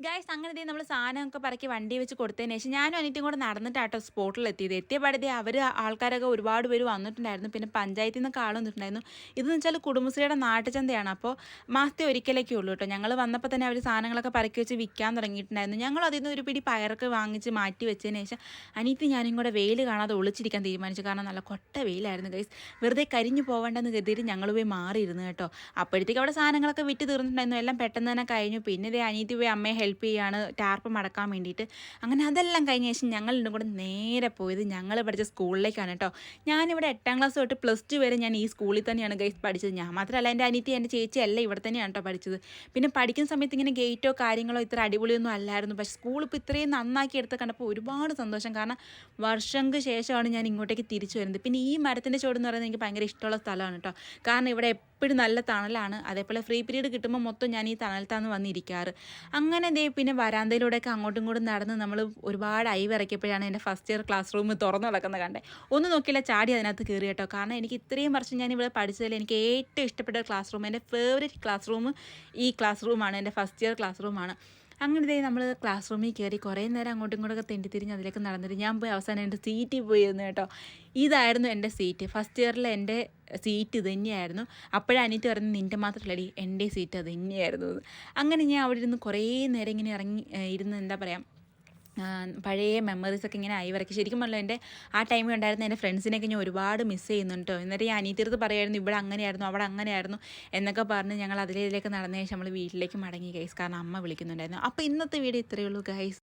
Guys അങ്ങനെ നമ്മൾ സാധനമൊക്കെ പറക്കി വണ്ടി വെച്ച് കൊടുത്തതിന് ശേഷം ഞാനും അനിറ്റും കൂടെ നടന്നിട്ടാട്ടോ സ്പോട്ടിൽ എത്തിയത് എത്തിയപാടെ അവർ ആൾക്കാരൊക്കെ ഒരുപാട് പേര് വന്നിട്ടുണ്ടായിരുന്നു. പിന്നെ പഞ്ചായത്തിൽ നിന്നൊക്കെ ആൾ വന്നിട്ടുണ്ടായിരുന്നു. ഇതെന്ന് വെച്ചാൽ കുടുംബശ്രീയുടെ നാട്ടുചന്തയാണ്. അപ്പോൾ മാസത്തെ ഒരിക്കലൊക്കെ ഉള്ളൂ കേട്ടോ. ഞങ്ങൾ വന്നപ്പോൾ തന്നെ അവർ സാധനങ്ങളൊക്കെ പറക്കി വെച്ച് വിൽക്കാൻ തുടങ്ങിയിട്ടുണ്ടായിരുന്നു. ഞങ്ങൾ അതിൽ നിന്ന് ഒരു പിടി പയറൊക്കെ വാങ്ങിച്ച് മാറ്റി വെച്ചതിന് ശേഷം അനിയത്തി ഞാനും കൂടെ വെയിൽ കാണാതെ ഒളിച്ചിരിക്കാൻ തീരുമാനിച്ചു. കാരണം നല്ല കൊട്ട വെയിലായിരുന്നു ഗൈസ് വെറുതെ കരിഞ്ഞു പോകേണ്ടെന്ന് കരുതിയിട്ട് ഞങ്ങൾ പോയി മാറിയിരുന്നു കേട്ടോ. അപ്പോഴത്തേക്ക് അവിടെ സാധനങ്ങളൊക്കെ വിറ്റ് തീർന്നിട്ടുണ്ടായിരുന്നു. എല്ലാം പെട്ടെന്ന് തന്നെ കഴിഞ്ഞു. പിന്നെ ഇതേ അനിയത്തി പോയി അമ്മയെ ഹെൽപ്പ് ചെയ്യാണ് ടാർപ്പ് മടക്കാൻ വേണ്ടിയിട്ട്. അങ്ങനെ അതെല്ലാം കഴിഞ്ഞ ശേഷം ഞങ്ങൾ രണ്ടും കൂടെ നേരെ പോയത് ഞങ്ങൾ പഠിച്ച സ്കൂളിലേക്കാണ് കേട്ടോ. ഞാനിവിടെ എട്ടാം ക്ലാസ് തൊട്ട് പ്ലസ് ടു വരെ ഞാൻ ഈ സ്കൂളിൽ തന്നെയാണ് ഗൈസ് പഠിച്ചത്. ഞാൻ മാത്രമല്ല എന്റെ അനിയത്തി എന്റെ ചേച്ചി അല്ല ഇവിടെ തന്നെയാണ് കേട്ടോ പഠിച്ചത്. പിന്നെ പഠിക്കുന്ന സമയത്ത് ഇങ്ങനെ ഗേറ്റോ കാര്യങ്ങളോ ഇത്ര അടിപൊളിയൊന്നും അല്ലായിരുന്നു. പക്ഷേ സ്കൂൾ ഇപ്പോൾ ഇത്രയും നന്നാക്കി എടുത്ത് കണ്ടപ്പോൾ ഒരുപാട് സന്തോഷം. കാരണം വർഷങ്ങൾക്ക് ശേഷമാണ് ഞാൻ ഇങ്ങോട്ടേക്ക് തിരിച്ചു വരുന്നത്. പിന്നെ ഈ മരത്തിന്റെ എന്ന് പറയുന്നത് എനിക്ക് ഭയങ്കര ഇഷ്ടമുള്ള സ്ഥലമാണ് കേട്ടോ. കാരണം ഇവിടെ എപ്പോഴും നല്ല തണലാണ്. അതേപോലെ ഫ്രീ പീരീഡ് കിട്ടുമ്പോൾ മൊത്തം ഞാൻ ഈ തണലത്താണ് വന്നിരിക്കാറ്. അങ്ങനെ ദേ പിന്നെ വരാന്തയിലൂടെയൊക്കെ അങ്ങോട്ടും ഇങ്ങോട്ടും നടന്ന് നമ്മൾ ഒരുപാട് ഐ വിറയ്ക്കപ്പോഴാണ് എന്റെ ഫസ്റ്റ് ഇയർ ക്ലാസ് റൂം തുറന്നു കിടക്കുന്നത് കണ്ടേ. ഒന്നും നോക്കിയില്ല ചാടി അതിനകത്ത് കയറി കേട്ടോ. കാരണം എനിക്ക് ഇത്രയും വർഷം ഞാൻ ഇവിടെ പഠിച്ചതിൽ എനിക്ക് ഏറ്റവും ഇഷ്ടപ്പെട്ട ക്ലാസ് റൂം എന്റെ ഫേവറേറ്റ് ക്ലാസ് റൂം ഈ ക്ലാസ് റൂമാണ് എന്റെ ഫസ്റ്റ് ഇയർ ക്ലാസ് റൂമാണ് അങ്ങനെ നമ്മൾ ക്ലാസ് റൂമിൽ കയറി കുറേ നേരം അങ്ങോട്ടും ഇങ്ങോട്ടൊക്കെ തെണ്ടി തിരിഞ്ഞ് അതിലേക്ക് നടന്നിട്ട് ഞാൻ പോയി അവസാനം എന്റെ സീറ്റിൽ പോയി ഇരുന്നു കേട്ടോ. ഇതായിരുന്നു എന്റെ സീറ്റ് ഫസ്റ്റ് ഇയറിൽ എന്റെ സീറ്റ് തന്നെയായിരുന്നു അപ്പോഴാണ് അനിയത്തി പറയുന്നത് നിന്റെ മാത്രമല്ലടി എന്റെ സീറ്റ് അത് തന്നെയായിരുന്നു അങ്ങനെ ഞാൻ അവിടെ ഇരുന്ന് കുറേ നേരം ഇങ്ങനെ ഇറങ്ങി ഇരുന്ന് എന്താ പറയുക പഴയ മെമ്മറീസ് ഒക്കെ ഇങ്ങനെ ആയി വരയ്ക്കും. ശരിക്കും പറഞ്ഞാൽ എന്റെ ആ ടൈമിൽ ഉണ്ടായിരുന്ന എന്റെ ഫ്രണ്ട്സിനെയൊക്കെ ഞാൻ ഒരുപാട് മിസ് ചെയ്യുന്നുണ്ട് എന്നിട്ട് ഞാൻ അനിയത്തിരുത്ത് പറയുമായിരുന്നു ഇവിടെ അങ്ങനെയായിരുന്നു അവിടെ അങ്ങനെയായിരുന്നു എന്നൊക്കെ പറഞ്ഞ് ഞങ്ങൾ അതിലേക്ക് നടന്ന ശേഷം നമ്മൾ വീട്ടിലേക്ക് മടങ്ങി ഗൈസ് കാരണം അമ്മ വിളിക്കുന്നുണ്ടായിരുന്നു. അപ്പോൾ ഇന്നത്തെ വീഡിയോ ഇത്രയേ ഉള്ളൂ ഗൈസ്